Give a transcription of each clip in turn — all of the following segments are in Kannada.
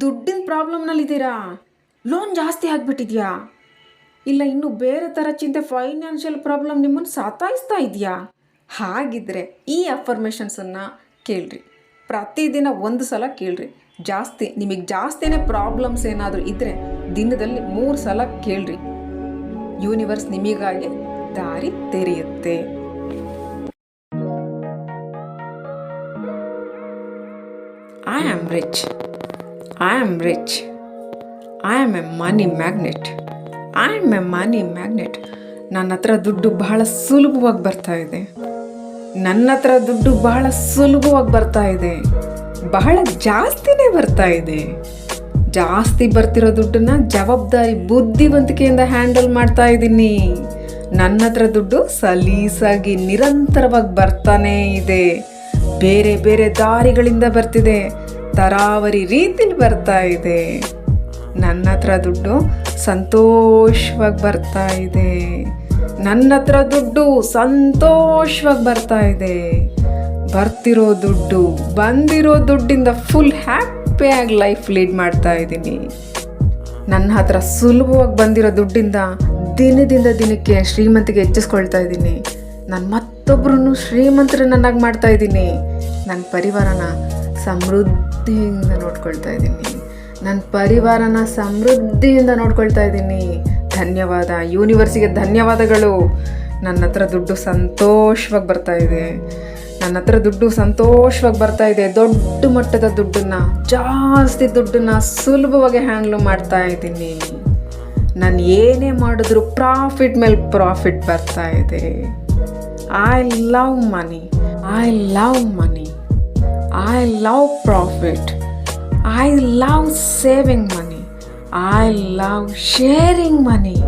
ದುಡ್ಡಿನ ಪ್ರಾಬ್ಲಮ್ನಲ್ಲಿದ್ದೀರಾ ಲೋನ್ ಜಾಸ್ತಿ ಆಗಿಬಿಟ್ಟಿದ್ಯಾ? ಇಲ್ಲ, ಇನ್ನು ಬೇರೆ ಥರ ಚಿಂತೆ, ಫೈನಾನ್ಷಿಯಲ್ ಪ್ರಾಬ್ಲಮ್ ನಿಮ್ಮನ್ನು ಸತಾಯಿಸ್ತಾ ಇದೆಯಾ? ಹಾಗಿದ್ರೆ ಈ ಅಫರ್ಮೇಷನ್ಸನ್ನು ಕೇಳ್ರಿ. ಪ್ರತಿದಿನ ಒಂದು ಸಲ ಕೇಳ್ರಿ. ಜಾಸ್ತಿ, ನಿಮಗೆ ಜಾಸ್ತಿನೇ ಪ್ರಾಬ್ಲಮ್ಸ್ ಏನಾದರೂ ಇದ್ದರೆ ದಿನದಲ್ಲಿ ಮೂರು ಸಲ ಕೇಳ್ರಿ. ಯೂನಿವರ್ಸ್ ನಿಮಗಾಗಿ ದಾರಿ ತೆರೆಯುತ್ತೆ. I am rich I am rich. I am a money magnet I am a money magnet ನನ್ನ ಹತ್ರ ದುಡ್ಡು ಬಹಳ ಸುಲಭವಾಗಿ ಬರ್ತಾ ಇದೆ. ನನ್ನ ಹತ್ರ ದುಡ್ಡು ಬಹಳ ಸುಲಭವಾಗಿ ಬರ್ತಾ ಇದೆ. ಬಹಳ ಜಾಸ್ತಿನೇ ಬರ್ತಾ ಇದೆ. ಜಾಸ್ತಿ ಬರ್ತಿರೋ ದುಡ್ಡನ್ನ ಜವಾಬ್ದಾರಿ, ಬುದ್ಧಿವಂತಿಕೆಯಿಂದ ಹ್ಯಾಂಡಲ್ ಮಾಡ್ತಾ ಇದ್ದೀನಿ. ನನ್ನ ಹತ್ರ ದುಡ್ಡು ಸಲೀಸಾಗಿ ನಿರಂತರವಾಗಿ ಬರ್ತಾನೇ ಇದೆ. ಬೇರೆ ಬೇರೆ ದಾರಿಗಳಿಂದ ಬರ್ತಿದೆ. ತರಾವರಿ ರೀತಿಲಿ ಬರ್ತಾ ಇದೆ. ನನ್ನ ಹತ್ರ ದುಡ್ಡು ಸಂತೋಷವಾಗಿ ಬರ್ತಾ ಇದೆ. ನನ್ನ ಹತ್ರ ದುಡ್ಡು ಸಂತೋಷವಾಗಿ ಬರ್ತಾ ಇದೆ. ಬರ್ತಿರೋ ದುಡ್ಡು, ಬಂದಿರೋ ದುಡ್ಡಿಂದ ಫುಲ್ ಹ್ಯಾಪಿಯಾಗಿ ಲೈಫ್ ಲೀಡ್ ಮಾಡ್ತಾ ಇದ್ದೀನಿ. ನನ್ನ ಹತ್ರ ಸುಲಭವಾಗಿ ಬಂದಿರೋ ದುಡ್ಡಿಂದ ದಿನದಿಂದ ದಿನಕ್ಕೆ ಶ್ರೀಮಂತಿಗೆ ಹೆಚ್ಚಿಸ್ಕೊಳ್ತಾ ಇದ್ದೀನಿ. ನಾನು ಮತ್ತೊಬ್ಬರನ್ನು ಶ್ರೀಮಂತರನ್ನಾಗಿ ಮಾಡ್ತಾ ಇದ್ದೀನಿ. ನನ್ನ ಪರಿವಾರನ ಸಮೃದ್ಧಿಯಿಂದ ನೋಡ್ಕೊಳ್ತಾ ಇದ್ದೀನಿ. ನನ್ನ ಪರಿವಾರನ ಸಮೃದ್ಧಿಯಿಂದ ನೋಡ್ಕೊಳ್ತಾ ಇದ್ದೀನಿ. ಧನ್ಯವಾದ. ಯೂನಿವರ್ಸಿಗೆ ಧನ್ಯವಾದಗಳು. ನನ್ನ ಹತ್ರ ದುಡ್ಡು ಸಂತೋಷವಾಗಿ ಬರ್ತಾ ಇದೆ. ನನ್ನ ಹತ್ರ ದುಡ್ಡು ಸಂತೋಷವಾಗಿ ಬರ್ತಾ ಇದೆ. ದೊಡ್ಡ ಮಟ್ಟದ ದುಡ್ಡನ್ನು, ಜಾಸ್ತಿ ದುಡ್ಡನ್ನು ಸುಲಭವಾಗಿ ಹ್ಯಾಂಡ್ಲ್ ಮಾಡ್ತಾ ಇದ್ದೀನಿ. ನಾನು ಏನೇ ಮಾಡಿದ್ರು ಪ್ರಾಫಿಟ್ ಮೇಲೆ ಪ್ರಾಫಿಟ್ ಬರ್ತಾ ಇದೆ. I love money I love money I love profit I love saving money I love sharing money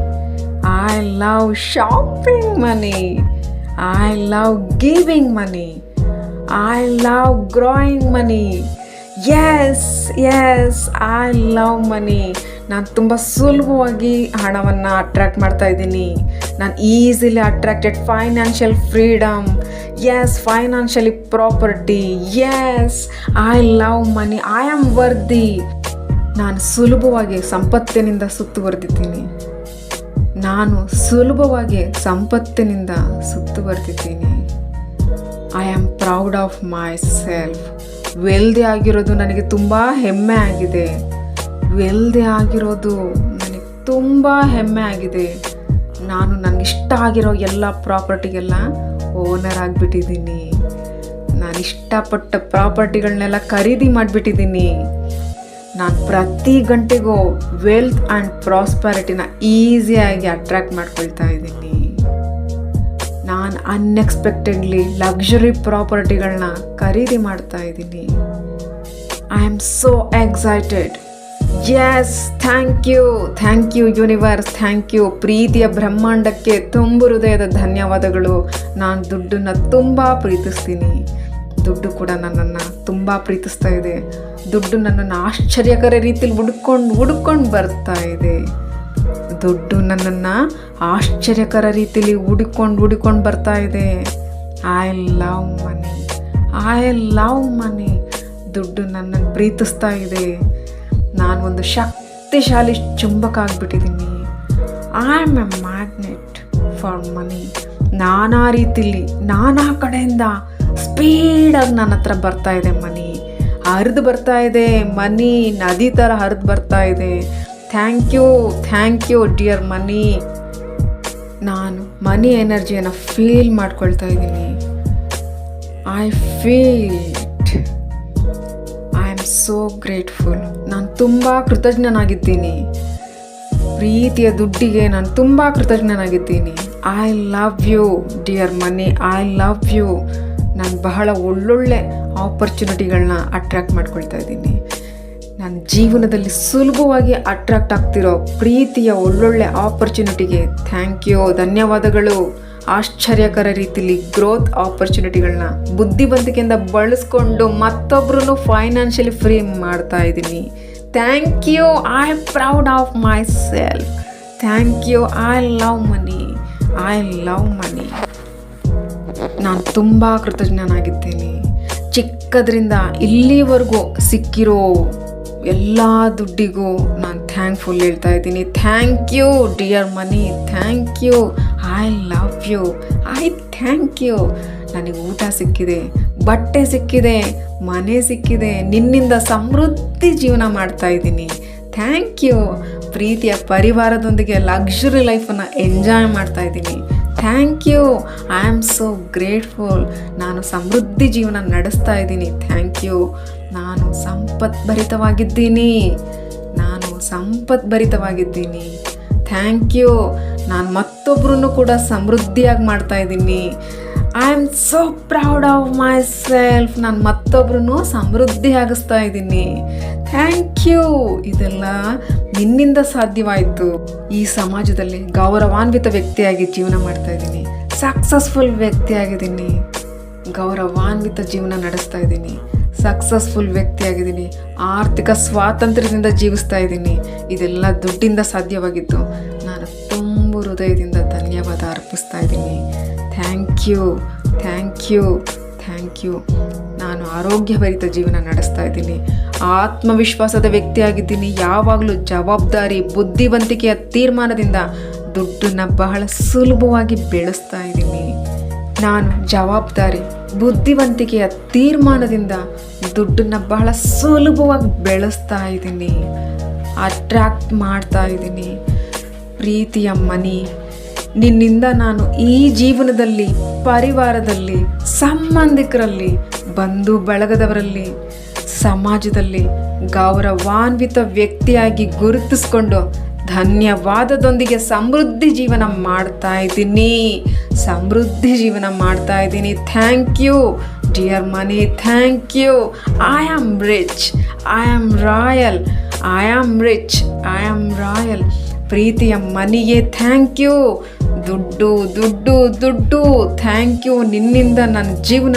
I love shopping money I love giving money I love growing money yes yes I love money ನಾನು ತುಂಬ ಸುಲಭವಾಗಿ ಹಣವನ್ನು ಅಟ್ರ್ಯಾಕ್ಟ್ ಮಾಡ್ತಾ ಇದ್ದೀನಿ. ನಾನು easily attracted financial freedom yes financially property yes I love money I am worthy ನಾನು ಸುಲಭವಾಗಿ ಸಂಪತ್ತಿನಿಂದ ಸುತ್ತುವರೆದಿದ್ದೀನಿ. ನಾನು ಸುಲಭವಾಗಿ ಸಂಪತ್ತಿನಿಂದ ಸುತ್ತುವರೆದಿದ್ದೀನಿ. I am proud of myself wealthy ಆಗಿರೋದು ನನಗೆ ತುಂಬ ಹೆಮ್ಮೆ ಆಗಿದೆ. ವೆಲ್ದಿ ಆಗಿರೋದು ನನಗೆ ತುಂಬ ಹೆಮ್ಮೆ ಆಗಿದೆ. ನಾನು ನನಗೆ ಇಷ್ಟ ಆಗಿರೋ ಎಲ್ಲ ಪ್ರಾಪರ್ಟಿಗೆಲ್ಲ ಓನರ್ ಆಗಿಬಿಟ್ಟಿದ್ದೀನಿ. ನಾನು ಇಷ್ಟಪಟ್ಟ ಪ್ರಾಪರ್ಟಿಗಳನ್ನೆಲ್ಲ ಖರೀದಿ ಮಾಡಿಬಿಟ್ಟಿದ್ದೀನಿ. ನಾನು ಪ್ರತಿ ಗಂಟೆಗೂ ವೆಲ್ತ್ ಆ್ಯಂಡ್ ಪ್ರಾಸ್ಪರಿಟಿನ ಈಸಿಯಾಗಿ ಅಟ್ರ್ಯಾಕ್ಟ್ ಮಾಡ್ಕೊಳ್ತಾ ಇದ್ದೀನಿ. ನಾನು ಅನ್ಎಕ್ಸ್ಪೆಕ್ಟೆಡ್ಲಿ ಲಕ್ಸುರಿ ಪ್ರಾಪರ್ಟಿಗಳನ್ನ ಖರೀದಿ ಮಾಡ್ತಾ ಇದ್ದೀನಿ. I am so excited yes thank you thank you universe thank you ಪ್ರೀತಿಯ ಬ್ರಹ್ಮಾಂಡಕ್ಕೆ ತುಂಬ ಹೃದಯದ ಧನ್ಯವಾದಗಳು. ನಾನು ದುಡ್ಡನ್ನು ತುಂಬ ಪ್ರೀತಿಸ್ತೀನಿ. ದುಡ್ಡು ಕೂಡ ನನ್ನನ್ನು ತುಂಬ ಪ್ರೀತಿಸ್ತಾ ಇದೆ. ದುಡ್ಡು ನನ್ನನ್ನು ಆಶ್ಚರ್ಯಕರ ರೀತಿಯಲ್ಲಿ ಹುಡ್ಕೊಂಡು ಹುಡ್ಕೊಂಡು ಬರ್ತಾ ಇದೆ. ದುಡ್ಡು ನನ್ನನ್ನು ಆಶ್ಚರ್ಯಕರ ರೀತಿಯಲ್ಲಿ ಹುಡುಕೊಂಡು ಹುಡುಕೊಂಡು ಬರ್ತಾ ಇದೆ. I love money I love money ದುಡ್ಡು ನನ್ನನ್ನು ಪ್ರೀತಿಸ್ತಾ ಇದೆ. ನಾನು ಒಂದು ಶಕ್ತಿಶಾಲಿ ಚುಂಬಕ ಆಗಿಬಿಟ್ಟಿದ್ದೀನಿ. I am a magnet for money ನಾನಾ ರೀತಿಲಿ, ನಾನಾ ಕಡೆಯಿಂದ ಸ್ಪೀಡಾಗಿ ನನ್ನ ಹತ್ರ ಬರ್ತಾ ಇದೆ ಮನಿ ಹರಿದು ಬರ್ತಾ ಇದೆ ಮನಿ ನದಿ ಥರ ಹರಿದು ಬರ್ತಾ ಇದೆ. Thank you thank you dear money ನಾನು ಮನಿ ಎನರ್ಜಿಯನ್ನು ಫೀಲ್ ಮಾಡ್ಕೊಳ್ತಾ ಇದ್ದೀನಿ. I feel so grateful. ನಾನು ತುಂಬ ಕೃತಜ್ಞನಾಗಿದ್ದೀನಿ. ಪ್ರೀತಿಯ ದುಡ್ಡಿಗೆ ನಾನು ತುಂಬ ಕೃತಜ್ಞನಾಗಿದ್ದೀನಿ. I love you dear money I love you ನಾನು ಬಹಳ ಒಳ್ಳೊಳ್ಳೆ ಆಪರ್ಚುನಿಟಿಗಳನ್ನ ಅಟ್ರ್ಯಾಕ್ಟ್ ಮಾಡ್ಕೊಳ್ತಾ ಇದ್ದೀನಿ. ನನ್ನ ಜೀವನದಲ್ಲಿ ಸುಲಭವಾಗಿ ಅಟ್ರಾಕ್ಟ್ ಆಗ್ತಿರೋ ಪ್ರೀತಿಯ ಒಳ್ಳೊಳ್ಳೆ ಆಪರ್ಚುನಿಟಿಗೆ ಥ್ಯಾಂಕ್ ಯು ಧನ್ಯವಾದಗಳು. ಆಶ್ಚರ್ಯಕರ ರೀತಿಲಿ ಗ್ರೋತ್ ಆಪರ್ಚುನಿಟಿಗಳನ್ನ ಬುದ್ಧಿವಂತಿಕೆಯಿಂದ ಬಳಸ್ಕೊಂಡು ಮತ್ತೊಬ್ಬರನ್ನು ಫೈನಾನ್ಷಿಯಲಿ ಫ್ರೀ ಮಾಡ್ತಾ ಇದ್ದೀನಿ. Thank you I am proud of myself thank you I love money I love money ನಾನು ತುಂಬ ಕೃತಜ್ಞನಾಗಿದ್ದೇನೆ. ಚಿಕ್ಕದ್ರಿಂದ ಇಲ್ಲಿವರೆಗೂ ಸಿಕ್ಕಿರೋ ಎಲ್ಲ ದುಡ್ಡಿಗೂ ನಾನು ಥ್ಯಾಂಕ್ಫುಲ್ ಹೇಳ್ತಾ ಇದ್ದೀನಿ. Thank you dear money thank you I love you I thank you ನನಗೆ ಊಟ ಸಿಕ್ಕಿದೆ, ಬಟ್ಟೆ ಸಿಕ್ಕಿದೆ, ಮನೆ ಸಿಕ್ಕಿದೆ, ನಿನ್ನಿಂದ ಸಮೃದ್ಧಿ ಜೀವನ ಮಾಡ್ತಾ ಇದ್ದೀನಿ. ಥ್ಯಾಂಕ್ ಯು ಪ್ರೀತಿಯ ಪರಿವಾರದೊಂದಿಗೆ ಲಕ್ಸುರಿ ಲೈಫನ್ನು ಎಂಜಾಯ್ ಮಾಡ್ತಾ ಇದ್ದೀನಿ. Thank you I am so grateful ನಾನು ಸಮೃದ್ಧಿ ಜೀವನ ನಡೆಸ್ತಾ ಇದ್ದೀನಿ. ಥ್ಯಾಂಕ್ ಯು ನಾನು ಸಂಪತ್ಭರಿತವಾಗಿದ್ದೀನಿ. ನಾನು ಸಂಪತ್ಭರಿತವಾಗಿದ್ದೀನಿ. ಥ್ಯಾಂಕ್ ಯು ನಾನು ಮತ್ತೊಬ್ಬರನ್ನು ಕೂಡ ಸಮೃದ್ಧಿಯಾಗಿ ಮಾಡ್ತಾ ಇದ್ದೀನಿ. I am so proud of myself ನಾನು ಮತ್ತೊಬ್ಬರನ್ನು ಸಮೃದ್ಧಿ ಆಗಿಸ್ತಾ ಇದ್ದೀನಿ. ಥ್ಯಾಂಕ್ ಯು ಇದೆಲ್ಲ ನಿನ್ನಿಂದ ಸಾಧ್ಯವಾಯಿತು. ಈ ಸಮಾಜದಲ್ಲಿ ಗೌರವಾನ್ವಿತ ವ್ಯಕ್ತಿಯಾಗಿ ಜೀವನ ಮಾಡ್ತಾ ಇದ್ದೀನಿ. ಸಕ್ಸಸ್ಫುಲ್ ವ್ಯಕ್ತಿಯಾಗಿದ್ದೀನಿ. ಗೌರವಾನ್ವಿತ ಜೀವನ ನಡೆಸ್ತಾ ಇದ್ದೀನಿ. ಸಕ್ಸಸ್ಫುಲ್ ವ್ಯಕ್ತಿಯಾಗಿದ್ದೀನಿ. ಆರ್ಥಿಕ ಸ್ವಾತಂತ್ರ್ಯದಿಂದ ಜೀವಿಸ್ತಾ ಇದ್ದೀನಿ. ಇದೆಲ್ಲ ದುಡ್ಡಿಂದ ಸಾಧ್ಯವಾಗಿತ್ತು. ಹೃದಯದಿಂದ ಧನ್ಯವಾದ ಅರ್ಪಿಸ್ತಾ ಇದ್ದೀನಿ. Thank you thank you thank you ನಾನು ಆರೋಗ್ಯಭರಿತ ಜೀವನ ನಡೆಸ್ತಾ ಇದ್ದೀನಿ. ಆತ್ಮವಿಶ್ವಾಸದ ವ್ಯಕ್ತಿಯಾಗಿದ್ದೀನಿ. ಯಾವಾಗಲೂ ಜವಾಬ್ದಾರಿ, ಬುದ್ಧಿವಂತಿಕೆಯ ತೀರ್ಮಾನದಿಂದ ದುಡ್ಡನ್ನು ಬಹಳ ಸುಲಭವಾಗಿ ಬೆಳೆಸ್ತಾ ಇದ್ದೀನಿ. ನಾನು ಜವಾಬ್ದಾರಿ, ಬುದ್ಧಿವಂತಿಕೆಯ ತೀರ್ಮಾನದಿಂದ ದುಡ್ಡನ್ನು ಬಹಳ ಸುಲಭವಾಗಿ ಬೆಳೆಸ್ತಾ ಇದ್ದೀನಿ. ಅಟ್ರ್ಯಾಕ್ಟ್ ಮಾಡ್ತಾ ಇದ್ದೀನಿ. ಪ್ರೀತಿಯ ಮನಿ. ನಿನ್ನಿಂದ ನಾನು ಈ ಜೀವನದಲ್ಲಿ, ಪರಿವಾರದಲ್ಲಿ, ಸಂಬಂಧಿಕರಲ್ಲಿ, ಬಂಧು ಬಳಗದವರಲ್ಲಿ, ಸಮಾಜದಲ್ಲಿ ಗೌರವಾನ್ವಿತ ವ್ಯಕ್ತಿಯಾಗಿ ಗುರುತಿಸ್ಕೊಂಡು ಧನ್ಯವಾದದೊಂದಿಗೆ ಸಮೃದ್ಧಿ ಜೀವನ ಮಾಡ್ತಾ ಇದ್ದೀನಿ. ಸಮೃದ್ಧಿ ಜೀವನ ಮಾಡ್ತಾ ಇದ್ದೀನಿ. Thank you. Dear money, thank you. I am rich. I am royal. I am rich. I am royal. ಪ್ರೀತಿಯ ಮನೆಗೆ ಥ್ಯಾಂಕ್ ಯು ದುಡ್ಡು ದುಡ್ಡು ದುಡ್ಡು ಥ್ಯಾಂಕ್ ಯು ನಿನ್ನಿಂದ ನನ್ನ ಜೀವನ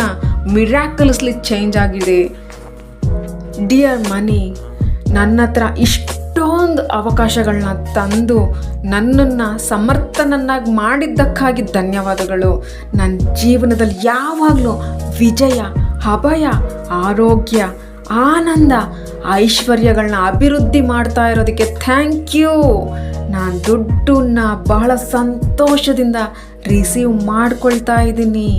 ಮಿರಾಕಲ್ಸ್ಲಿ ಚೇಂಜ್ ಆಗಿದೆ. ಡಿಯರ್ ಮನಿ, ನನ್ನ ಹತ್ರ ಇಷ್ಟೊಂದು ಅವಕಾಶಗಳನ್ನ ತಂದು ನನ್ನನ್ನು ಸಮರ್ಥನನ್ನಾಗಿ ಮಾಡಿದ್ದಕ್ಕಾಗಿ ಧನ್ಯವಾದಗಳು. ನನ್ನ ಜೀವನದಲ್ಲಿ ಯಾವಾಗಲೂ ವಿಜಯ, ಅಭಯ, ಆರೋಗ್ಯ, ಆನಂದ ಐಶ್ವರ್ಯಗಳನ್ನ ಅಭಿವೃದ್ಧಿ ಮಾಡ್ತಾ ಇರೋದಕ್ಕೆ ಥ್ಯಾಂಕ್ ಯು ನಾನು ದುಡ್ಡನ್ನ ಬಹಳ ಸಂತೋಷದಿಂದ ರಿಸೀವ್ ಮಾಡ್ಕೊಳ್ತಾ ಇದ್ದೀನಿ.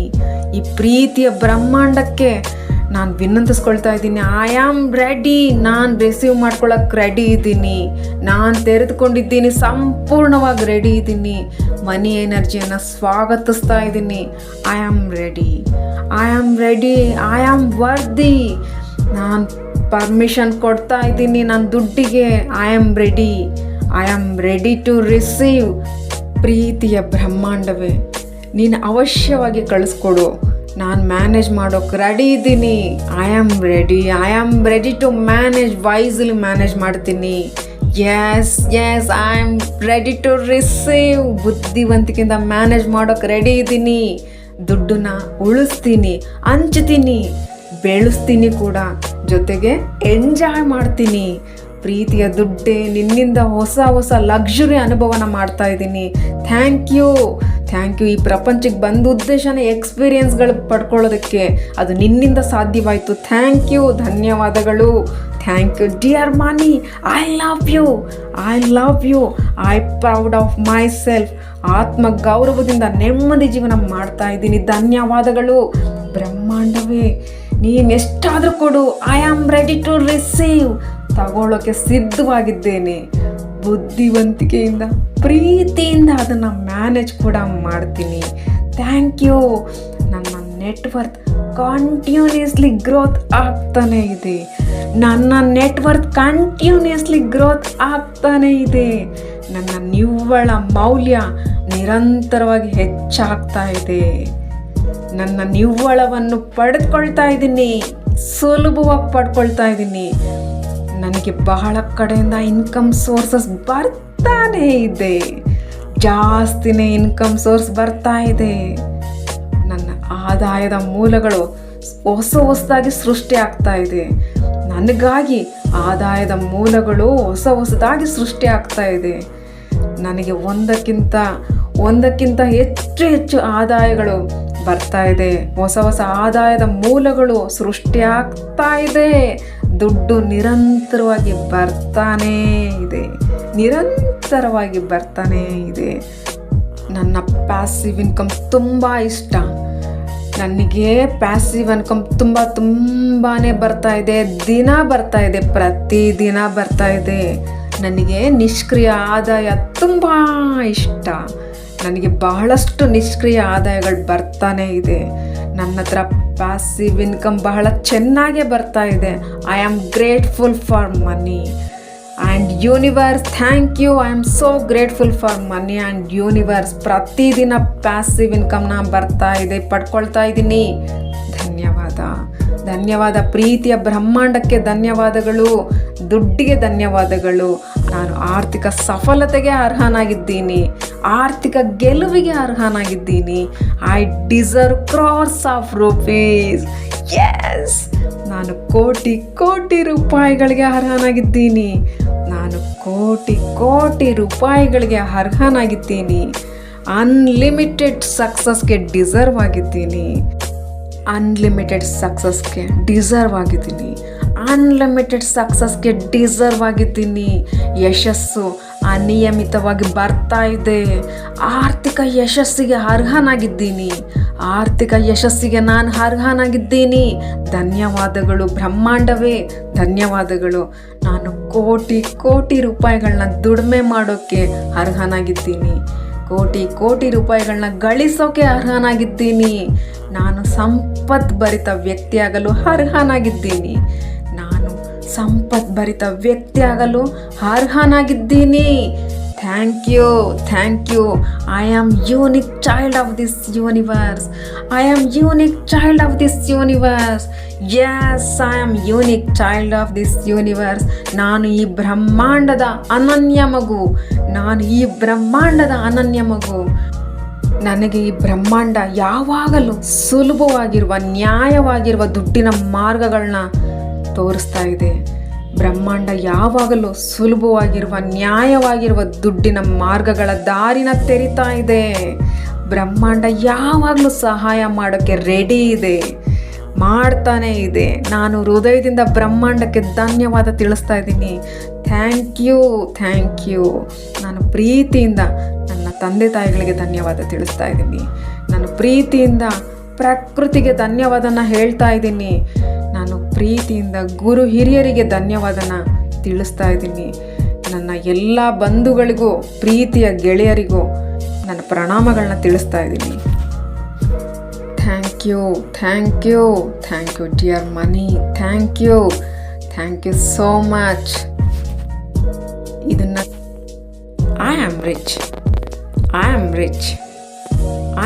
ಈ ಪ್ರೀತಿಯ ಬ್ರಹ್ಮಾಂಡಕ್ಕೆ ನಾನು ವಿನಂತಿಸ್ಕೊಳ್ತಾ ಇದ್ದೀನಿ. ಐ ಆಮ್ ರೆಡಿ ನಾನು ರಿಸೀವ್ ಮಾಡ್ಕೊಳ್ಳೋಕೆ ರೆಡಿ ಇದ್ದೀನಿ. ನಾನು ತೆರೆದುಕೊಂಡಿದ್ದೀನಿ. ಸಂಪೂರ್ಣವಾಗಿ ರೆಡಿ ಇದ್ದೀನಿ. ಮನಿ ಎನರ್ಜಿಯನ್ನು ಸ್ವಾಗತಿಸ್ತಾ ಇದ್ದೀನಿ. I am ready I am ready I am worthy ನಾನು ಪರ್ಮಿಷನ್ ಕೊಡ್ತಾ ಇದ್ದೀನಿ. ನನ್ನ ದುಡ್ಡಿಗೆ I am ready I am ready to receive ಪ್ರೀತಿಯ ಬ್ರಹ್ಮಾಂಡವೇ. ನೀನು ಅವಶ್ಯವಾಗಿ ಕಳಿಸ್ಕೊಡು. ನಾನು ಮ್ಯಾನೇಜ್ ಮಾಡೋಕೆ ರೆಡಿ ಇದ್ದೀನಿ. I am ready I am ready to manage wisely manage ಮಾಡ್ತೀನಿ. Yes yes I am ready to receive ಬುದ್ಧಿವಂತಿಕೆಯಿಂದ ಮ್ಯಾನೇಜ್ ಮಾಡೋಕೆ ರೆಡಿ ಇದ್ದೀನಿ. ದುಡ್ಡನ್ನ ಉಳಿಸ್ತೀನಿ, ಹಂಚ್ತೀನಿ, ಬೆಳೆಸ್ತೀನಿ ಕೂಡ. ಜೊತೆಗೆ ಎಂಜಾಯ್ ಮಾಡ್ತೀನಿ. ಪ್ರೀತಿಯ ದುಡ್ಡೇ, ನಿನ್ನಿಂದ ಹೊಸ ಹೊಸ ಲಕ್ಸುರಿ ಅನುಭವನ ಮಾಡ್ತಾ ಇದ್ದೀನಿ. ಥ್ಯಾಂಕ್ ಯು ಥ್ಯಾಂಕ್ ಯು ಈ ಪ್ರಪಂಚಕ್ಕೆ ಬಂದ ಉದ್ದೇಶನ ಎಕ್ಸ್ಪೀರಿಯನ್ಸ್ಗಳು ಪಡ್ಕೊಳ್ಳೋದಕ್ಕೆ. ಅದು ನಿನ್ನಿಂದ ಸಾಧ್ಯವಾಯಿತು. ಥ್ಯಾಂಕ್ ಯು ಧನ್ಯವಾದಗಳು. Thank you dear money I love you I love you I proud of myself ಆತ್ಮ ಗೌರವದಿಂದ ನೆಮ್ಮದಿ ಜೀವನ ಮಾಡ್ತಾ ಇದ್ದೀನಿ. ಧನ್ಯವಾದಗಳು. ಬ್ರಹ್ಮಾಂಡವೇ, ನೀನು ಎಷ್ಟಾದರೂ ಕೊಡು. I am ready to receive ತಗೊಳ್ಳೋಕೆ ಸಿದ್ಧವಾಗಿದ್ದೇನೆ. ಬುದ್ಧಿವಂತಿಕೆಯಿಂದ, ಪ್ರೀತಿಯಿಂದ ಅದನ್ನು ಮ್ಯಾನೇಜ್ ಕೂಡ ಮಾಡ್ತೀನಿ. ಥ್ಯಾಂಕ್ ಯು ನನ್ನ ನೆಟ್ವರ್ತ್ ಕಂಟಿನ್ಯೂಸ್ಲಿ ಗ್ರೋತ್ ಆಗ್ತಾನೇ ಇದೆ. ನನ್ನ ನೆಟ್ವರ್ತ್ ಕಂಟಿನ್ಯೂಸ್ಲಿ ಗ್ರೋತ್ ಆಗ್ತಾನೇ ಇದೆ. ನನ್ನ ನಿವ್ವಳ ಮೌಲ್ಯ ನಿರಂತರವಾಗಿ ಹೆಚ್ಚಾಗ್ತಾ ಇದೆ. ನನ್ನ ನಿವ್ವಳವನ್ನು ಪಡೆದುಕೊಳ್ತಾ ಇದ್ದೀನಿ. ಸುಲಭವಾಗಿ ಪಡ್ಕೊಳ್ತಾ ಇದ್ದೀನಿ. ನನಗೆ ಬಹಳ ಕಡೆಯಿಂದ ಇನ್ಕಮ್ ಸೋರ್ಸಸ್ ಬರ್ತಾನೇ ಇದೆ. ಜಾಸ್ತಿನೇ ಇನ್ಕಮ್ ಸೋರ್ಸ್ ಬರ್ತಾ ಇದೆ. ನನ್ನ ಆದಾಯದ ಮೂಲಗಳು ಹೊಸ ಹೊಸದಾಗಿ ಸೃಷ್ಟಿ ಆಗ್ತಾ ಇದೆ. ನನಗಾಗಿ ಆದಾಯದ ಮೂಲಗಳು ಹೊಸ ಹೊಸದಾಗಿ ಸೃಷ್ಟಿ ಆಗ್ತಾ ಇದೆ. ನನಗೆ ಒಂದಕ್ಕಿಂತ ಒಂದಕ್ಕಿಂತ ಹೆಚ್ಚು ಹೆಚ್ಚು ಆದಾಯಗಳು ಬರ್ತಾ ಇದೆ. ಹೊಸ ಹೊಸ ಆದಾಯದ ಮೂಲಗಳು ಸೃಷ್ಟಿ ಆಗ್ತಾ ಇದೆ. ದುಡ್ಡು ನಿರಂತರವಾಗಿ ಬರ್ತಾನೇ ಇದೆ. ನಿರಂತರವಾಗಿ ಬರ್ತಾನೇ ಇದೆ. ನನ್ನ ಪ್ಯಾಸಿವ್ ಇನ್ಕಮ್ ತುಂಬ ಇಷ್ಟ. ನನಗೆ ಪ್ಯಾಸಿವ್ ಇನ್ಕಮ್ ತುಂಬ ತುಂಬಾ ಬರ್ತಾ ಇದೆ. ದಿನ ಬರ್ತಾ ಇದೆ. ಪ್ರತಿ ದಿನ ಬರ್ತಾ ಇದೆ. ನನಗೆ ನಿಷ್ಕ್ರಿಯ ಆದಾಯ ತುಂಬ ಇಷ್ಟ. ನನಗೆ ಬಹಳಷ್ಟು ನಿಷ್ಕ್ರಿಯ ಆದಾಯಗಳು ಬರ್ತಾನೆ ಇದೆ. ನನ್ನ ಹತ್ರ ಪ್ಯಾಸಿವ್ ಇನ್ಕಮ್ ಬಹಳ ಚೆನ್ನಾಗೇ ಬರ್ತಾ ಇದೆ. I am grateful for money and universe thank you I am so grateful for money and universe ಪ್ರತಿದಿನ ಪ್ಯಾಸಿವ್ ಇನ್ಕಮ್ನ ಬರ್ತಾ ಇದೆ, ಪಡ್ಕೊಳ್ತಾ ಇದ್ದೀನಿ. ಧನ್ಯವಾದ. ಧನ್ಯವಾದ. ಪ್ರೀತಿಯ ಬ್ರಹ್ಮಾಂಡಕ್ಕೆ ಧನ್ಯವಾದಗಳು. ದುಡ್ಡಿಗೆ ಧನ್ಯವಾದಗಳು. ನಾನು ಆರ್ಥಿಕ ಸಫಲತೆಗೆ ಅರ್ಹನಾಗಿದ್ದೀನಿ. ಆರ್ಥಿಕ ಗೆಲುವಿಗೆ ಅರ್ಹನಾಗಿದ್ದೀನಿ. I deserve crores of rupees yes ನಾನು ಕೋಟಿ ಕೋಟಿ ರೂಪಾಯಿಗಳಿಗೆ ಅರ್ಹನಾಗಿದ್ದೀನಿ. ನಾನು ಕೋಟಿ ಕೋಟಿ ರೂಪಾಯಿಗಳಿಗೆ ಅರ್ಹನಾಗಿದ್ದೀನಿ. ಅನ್ಲಿಮಿಟೆಡ್ ಸಕ್ಸಸ್ಗೆ ಡಿಸರ್ವ್ ಆಗಿದ್ದೀನಿ. ಅನ್ಲಿಮಿಟೆಡ್ ಸಕ್ಸಸ್ಗೆ ಡಿಸರ್ವ್ ಆಗಿದ್ದೀನಿ. ಅನ್ಲಿಮಿಟೆಡ್ ಸಕ್ಸಸ್ಗೆ ಡಿಸರ್ವ್ ಆಗಿದ್ದೀನಿ. ಯಶಸ್ಸು ಅನಿಯಮಿತವಾಗಿ ಬರ್ತಾ ಇದೆ. ಆರ್ಥಿಕ ಯಶಸ್ಸಿಗೆ ಅರ್ಹನಾಗಿದ್ದೀನಿ. ಆರ್ಥಿಕ ಯಶಸ್ಸಿಗೆ ನಾನು ಅರ್ಹನಾಗಿದ್ದೀನಿ. ಧನ್ಯವಾದಗಳು ಬ್ರಹ್ಮಾಂಡವೇ. ಧನ್ಯವಾದಗಳು. ನಾನು ಕೋಟಿ ಕೋಟಿ ರೂಪಾಯಿಗಳನ್ನ ದುಡಿಮೆ ಮಾಡೋಕ್ಕೆ ಅರ್ಹನಾಗಿದ್ದೀನಿ. ಕೋಟಿ ಕೋಟಿ ರೂಪಾಯಿಗಳನ್ನ ಗಳಿಸೋಕೆ ಅರ್ಹನಾಗಿದ್ದೀನಿ. ನಾನು ಸಂಪತ್ ಭರಿತ ವ್ಯಕ್ತಿಯಾಗಲು ಅರ್ಹನಾಗಿದ್ದೀನಿ. ನಾನು ಸಂಪತ್ ಭರಿತ ವ್ಯಕ್ತಿಯಾಗಲು ಅರ್ಹನಾಗಿದ್ದೀನಿ. Thank you thank you I am unique child of this universe I am unique child of this universe yes I am unique child of this universe ನಾನು ಈ ಬ್ರಹ್ಮಾಂಡದ ಅನನ್ಯ ಮಗು. ನಾನು ಈ ಬ್ರಹ್ಮಾಂಡದ ಅನನ್ಯ ಮಗು. ನನಗೆ ಈ ಬ್ರಹ್ಮಾಂಡ ಯಾವಾಗಲೂ ಸುಲಭವಾಗಿರುವ ನ್ಯಾಯವಾಗಿರುವ ದುಡ್ಡಿನ ಮಾರ್ಗಗಳನ್ನ ತೋರಿಸ್ತಾ ಇದೆ. ಬ್ರಹ್ಮಾಂಡ ಯಾವಾಗಲೂ ಸುಲಭವಾಗಿರುವ ನ್ಯಾಯವಾಗಿರುವ ದುಡ್ಡಿನ ಮಾರ್ಗಗಳ ದಾರಿನ ತೆರಿತಾ ಇದೆ. ಬ್ರಹ್ಮಾಂಡ ಯಾವಾಗಲೂ ಸಹಾಯ ಮಾಡೋಕ್ಕೆ ರೆಡಿ ಇದೆ. ಮಾಡ್ತಾನೇ ಇದೆ. ನಾನು ಹೃದಯದಿಂದ ಬ್ರಹ್ಮಾಂಡಕ್ಕೆ ಧನ್ಯವಾದ ತಿಳಿಸ್ತಾ ಇದ್ದೀನಿ. ಥ್ಯಾಂಕ್ ಯು ಥ್ಯಾಂಕ್ ಯು ನಾನು ಪ್ರೀತಿಯಿಂದ ನನ್ನ ತಂದೆ ತಾಯಿಗಳಿಗೆ ಧನ್ಯವಾದ ತಿಳಿಸ್ತಾ ಇದ್ದೀನಿ. ನಾನು ಪ್ರೀತಿಯಿಂದ ಪ್ರಕೃತಿಗೆ ಧನ್ಯವಾದನ ಹೇಳ್ತಾ ಇದ್ದೀನಿ. ಪ್ರೀತಿಯಿಂದ ಗುರು ಹಿರಿಯರಿಗೆ ಧನ್ಯವಾದನ ತಿಳಿಸ್ತಾ ಇದ್ದೀನಿ. ನನ್ನ ಎಲ್ಲ ಬಂಧುಗಳಿಗೂ, ಪ್ರೀತಿಯ ಗೆಳೆಯರಿಗೂ ನನ್ನ ಪ್ರಣಾಮಗಳನ್ನ ತಿಳಿಸ್ತಾ ಇದ್ದೀನಿ. Thank you thank you thank you dear money, thank you thank you so much. ಇದನ್ನು I am rich I am rich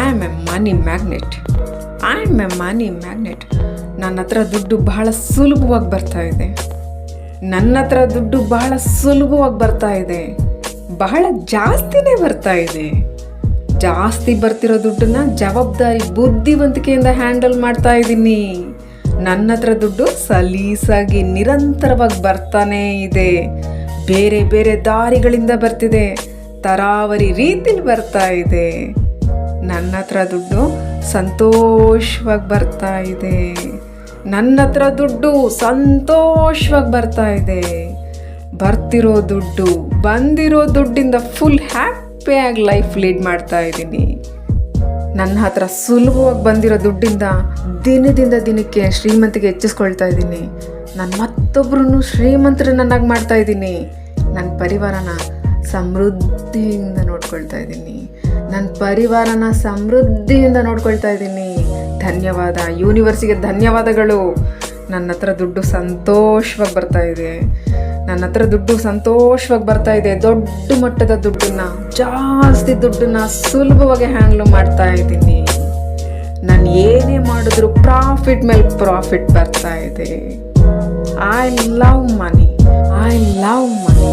I am a money magnet I am a money magnet ನನ್ನ ಹತ್ರ ದುಡ್ಡು ಬಹಳ ಸುಲಭವಾಗಿ ಬರ್ತಾ ಇದೆ. ನನ್ನ ಹತ್ರ ದುಡ್ಡು ಬಹಳ ಸುಲಭವಾಗಿ ಬರ್ತಾ ಇದೆ. ಬಹಳ ಜಾಸ್ತಿನೇ ಬರ್ತಾ ಇದೆ. ಜಾಸ್ತಿ ಬರ್ತಿರೋ ದುಡ್ಡನ್ನ ಜವಾಬ್ದಾರಿ ಬುದ್ಧಿವಂತಿಕೆಯಿಂದ ಹ್ಯಾಂಡಲ್ ಮಾಡ್ತಾ ಇದ್ದೀನಿ. ನನ್ನ ಹತ್ರ ದುಡ್ಡು ಸಲೀಸಾಗಿ ನಿರಂತರವಾಗಿ ಬರ್ತಾನೇ ಇದೆ. ಬೇರೆ ಬೇರೆ ದಾರಿಗಳಿಂದ ಬರ್ತಿದೆ. ತರಾವರಿ ರೀತಿಲಿ ಬರ್ತಾ ಇದೆ. ನನ್ನ ಹತ್ರ ದುಡ್ಡು ಸಂತೋಷವಾಗಿ ಬರ್ತಾ ಇದೆ. ನನ್ನ ಹತ್ರ ದುಡ್ಡು ಸಂತೋಷವಾಗಿ ಬರ್ತಾ ಇದೆ. ಬರ್ತಿರೋ ದುಡ್ಡು, ಬಂದಿರೋ ದುಡ್ಡಿಂದ ಫುಲ್ ಹ್ಯಾಪಿಯಾಗಿ ಲೈಫ್ ಲೀಡ್ ಮಾಡ್ತಾ ಇದ್ದೀನಿ. ನನ್ನ ಹತ್ರ ಸುಲಭವಾಗಿ ಬಂದಿರೋ ದುಡ್ಡಿಂದ ದಿನದಿಂದ ದಿನಕ್ಕೆ ಶ್ರೀಮಂತಿಗೆ ಹೆಚ್ಚಿಸ್ಕೊಳ್ತಾ ಇದ್ದೀನಿ. ನಾನು ಮತ್ತೊಬ್ಬರನ್ನು ಶ್ರೀಮಂತರನ್ನಾಗಿ ಮಾಡ್ತಾ ಇದ್ದೀನಿ. ನನ್ನ ಪರಿವಾರನ ಸಮೃದ್ಧಿಯಿಂದ ನೋಡ್ಕೊಳ್ತಾ ಇದ್ದೀನಿ. ನನ್ನ ಪರಿವಾರನ ಸಮೃದ್ಧಿಯಿಂದ ನೋಡ್ಕೊಳ್ತಾ ಇದ್ದೀನಿ. ಧನ್ಯವಾದ. ಯೂನಿವರ್ಸಿಗೆ ಧನ್ಯವಾದಗಳು. ನನ್ನ ಹತ್ರ ದುಡ್ಡು ಸಂತೋಷವಾಗಿ ಬರ್ತಾ ಇದೆ. ನನ್ನ ಹತ್ರ ದುಡ್ಡು ಸಂತೋಷವಾಗಿ ಬರ್ತಾ ಇದೆ. ದೊಡ್ಡ ಮಟ್ಟದ ದುಡ್ಡನ್ನ, ಜಾಸ್ತಿ ದುಡ್ಡನ್ನ ಸುಲಭವಾಗಿ ಹ್ಯಾಂಡ್ಲ್ ಮಾಡ್ತಾ ಇದ್ದೀನಿ. ನಾನು ಏನೇ ಮಾಡಿದ್ರು ಪ್ರಾಫಿಟ್ ಮೇಲೆ ಪ್ರಾಫಿಟ್ ಬರ್ತಾ ಇದೆ. I love money I love money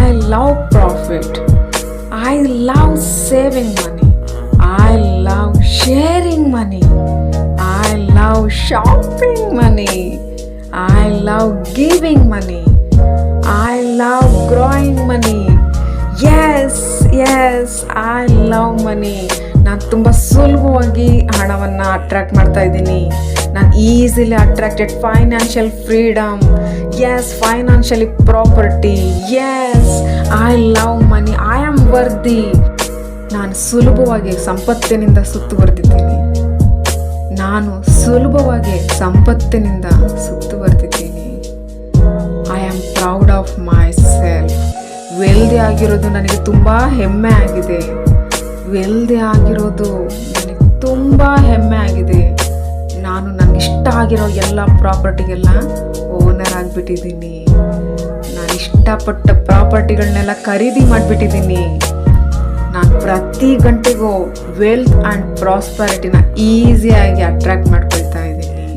I love profit I love saving money sharing money I love shopping money I love giving money I love growing money yes yes I love money ನಾನು ತುಂಬ ಸುಲಭವಾಗಿ ಹಣವನ್ನು ಅಟ್ರಾಕ್ಟ್ ಮಾಡ್ತಾ ಇದ್ದೀನಿ. ನಾನು easily attracted financial freedom yes financially property yes I love money I am worthy ನಾನು ಸುಲಭವಾಗಿ ಸಂಪತ್ತಿನಿಂದ ಸುತ್ತುವರೆದಿದ್ದೀನಿ ನಾನು ಸುಲಭವಾಗಿ ಸಂಪತ್ತಿನಿಂದ ಸುತ್ತುವರೆದಿದ್ದೀನಿ I am proud of myself wealthy ಆಗಿರೋದು ನನಗೆ ತುಂಬ ಹೆಮ್ಮೆ ಆಗಿದೆ. ವೆಲ್ದಿ ಆಗಿರೋದು ನನಗೆ ತುಂಬ ಹೆಮ್ಮೆ ಆಗಿದೆ. ನಾನು ನನಗೆ ಇಷ್ಟ ಆಗಿರೋ ಎಲ್ಲ ಪ್ರಾಪರ್ಟಿಗೆಲ್ಲ ಓನರ್ ಆಗಿಬಿಟ್ಟಿದ್ದೀನಿ. ನಾನು ಇಷ್ಟಪಟ್ಟ ಪ್ರಾಪರ್ಟಿಗಳನ್ನೆಲ್ಲ ಖರೀದಿ ಮಾಡಿಬಿಟ್ಟಿದ್ದೀನಿ. ಪ್ರತಿ ಗಂಟೆಗೂ ವೆಲ್ತ್ ಆ್ಯಂಡ್ ಪ್ರಾಸ್ಪರಿಟಿನ ಈಸಿಯಾಗಿ ಅಟ್ರಾಕ್ಟ್ ಮಾಡ್ಕೊಳ್ತಾ ಇದ್ದೀನಿ.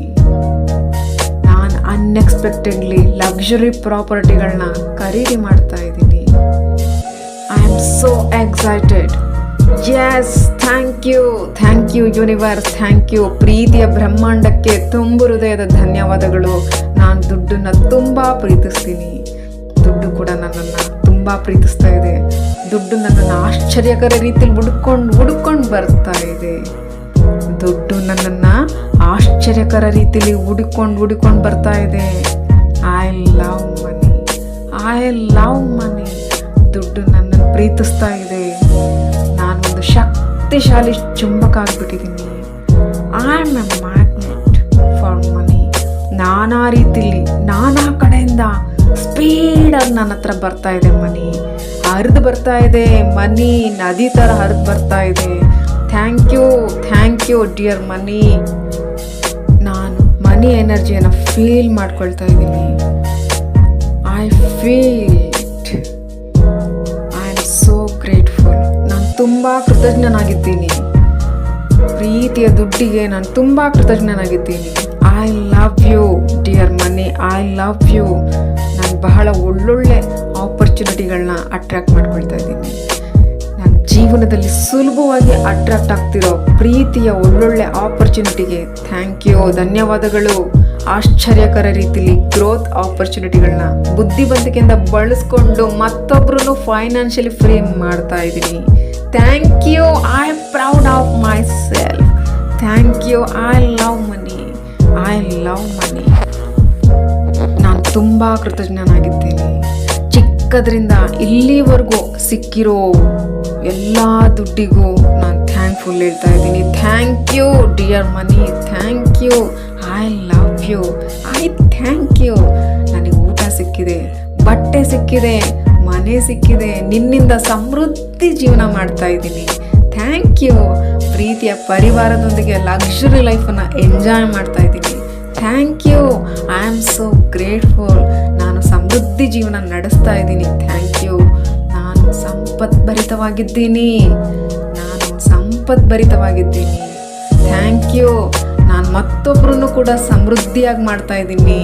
ನಾನು ಅನ್ಎಕ್ಸ್ಪೆಕ್ಟೆಡ್ಲಿ ಲಕ್ಸುರಿ ಪ್ರಾಪರ್ಟಿಗಳನ್ನ ಖರೀದಿ ಮಾಡ್ತಾ ಇದ್ದೀನಿ. I am so excited yes thank you thank you universe thank you ಪ್ರೀತಿಯ ಬ್ರಹ್ಮಾಂಡಕ್ಕೆ ತುಂಬು ಹೃದಯದ ಧನ್ಯವಾದಗಳು. ನಾನು ದುಡ್ಡನ್ನು ತುಂಬ ಪ್ರೀತಿಸ್ತೀನಿ. ದುಡ್ಡು ಕೂಡ ನನ್ನನ್ನು ತುಂಬ ಪ್ರೀತಿಸ್ತಾ ಇದೆ. ದುಡ್ಡು ನನ್ನನ್ನು ಆಶ್ಚರ್ಯಕರ ರೀತಿಯಲ್ಲಿ ಹುಡುಕೊಂಡು ಹುಡುಕೊಂಡು ಬರ್ತಾ ಇದೆ. ದುಡ್ಡು ನನ್ನನ್ನು ಆಶ್ಚರ್ಯಕರ ರೀತಿಯಲ್ಲಿ ಹುಡುಕೊಂಡು ಹುಡುಕೊಂಡು ಬರ್ತಾ ಇದೆ. I love money I love money ದುಡ್ಡು ನನ್ನನ್ನು ಪ್ರೀತಿಸ್ತಾ ಇದೆ. ನಾನೊಂದು ಶಕ್ತಿಶಾಲಿ ಚುಂಬಕ ಆಗಿಬಿಟ್ಟಿದ್ದೀನಿ. I am a magnet for money ನಾನಾ ರೀತಿಯಲ್ಲಿ, ನಾನಾ ಕಡೆಯಿಂದ ಸ್ಪೀಡಾಗಿ ನನ್ನ ಹತ್ರ ಬರ್ತಾ ಇದೆ ಮನಿ ಹರಿದು ಬರ್ತಾ ಇದೆ, ಮನಿ, ನದಿ ಥರ ಹರಿದು ಬರ್ತಾ ಇದೆ. Thank you thank you dear money. ನಾನು ಮನಿ ಎನರ್ಜಿಯನ್ನು ಫೀಲ್ ಮಾಡ್ಕೊಳ್ತಾ ಇದ್ದೀನಿ. I feel I so grateful ನಾನು ತುಂಬ ಕೃತಜ್ಞನಾಗಿದ್ದೀನಿ. ಪ್ರೀತಿಯ ದುಡ್ಡಿಗೆ ನಾನು ತುಂಬ ಕೃತಜ್ಞನಾಗಿದ್ದೀನಿ. I love you dear money. I love you ಬಹಳ ಒಳ್ಳೊಳ್ಳೆ ಆಪರ್ಚುನಿಟಿಗಳನ್ನ ಅಟ್ರ್ಯಾಕ್ಟ್ ಮಾಡ್ಕೊಳ್ತಾ ಇದ್ದೀನಿ. ನನ್ನ ಜೀವನದಲ್ಲಿ ಸುಲಭವಾಗಿ ಅಟ್ರಾಕ್ಟ್ ಆಗ್ತಿರೋ ಪ್ರೀತಿಯ ಒಳ್ಳೊಳ್ಳೆ ಆಪರ್ಚುನಿಟಿಗೆ ಥ್ಯಾಂಕ್ ಯು ಧನ್ಯವಾದಗಳು. ಆಶ್ಚರ್ಯಕರ ರೀತಿಲಿ ಗ್ರೋತ್ ಆಪರ್ಚುನಿಟಿಗಳನ್ನ ಬುದ್ಧಿವಂತಿಕೆಯಿಂದ ಬಳಸ್ಕೊಂಡು ಮತ್ತೊಬ್ರು ಫೈನಾನ್ಷಿಯಲಿ ಫ್ರೀ ಮಾಡ್ತಾ ಇದ್ದೀನಿ. Thank you I am proud of myself thank you I love money I love money ತುಂಬ ಕೃತಜ್ಞನಾಗಿದ್ದೀನಿ. ಚಿಕ್ಕದ್ರಿಂದ ಇಲ್ಲಿವರೆಗೂ ಸಿಕ್ಕಿರೋ ಎಲ್ಲ ದುಡ್ಡಿಗೂ ನಾನು ಥ್ಯಾಂಕ್ಫುಲ್ ಹೇಳ್ತಾ ಇದ್ದೀನಿ. Thank you dear money thank you I love you I thank you ನನಗೆ ಊಟ ಸಿಕ್ಕಿದೆ, ಬಟ್ಟೆ ಸಿಕ್ಕಿದೆ, ಮನೆ ಸಿಕ್ಕಿದೆ, ನಿನ್ನಿಂದ ಸಮೃದ್ಧಿ ಜೀವನ ಮಾಡ್ತಾ ಇದ್ದೀನಿ. ಥ್ಯಾಂಕ್ ಯು ಪ್ರೀತಿಯ ಪರಿವಾರದೊಂದಿಗೆ ಲಕ್ಸುರಿ ಲೈಫನ್ನು ಎಂಜಾಯ್ ಮಾಡ್ತಾ ಇದ್ದೀನಿ. Thank you I am so grateful ನಾನು ಸಮೃದ್ಧಿ ಜೀವನ ನಡೆಸ್ತಾ ಇದ್ದೀನಿ. ಥ್ಯಾಂಕ್ ಯು ನಾನು ಸಂಪತ್ಭರಿತವಾಗಿದ್ದೀನಿ. ನಾನು ಸಂಪತ್ಭರಿತವಾಗಿದ್ದೀನಿ. ಥ್ಯಾಂಕ್ ಯು ನಾನು ಮತ್ತೊಬ್ಬರನ್ನು ಕೂಡ ಸಮೃದ್ಧಿಯಾಗಿ ಮಾಡ್ತಾ ಇದ್ದೀನಿ.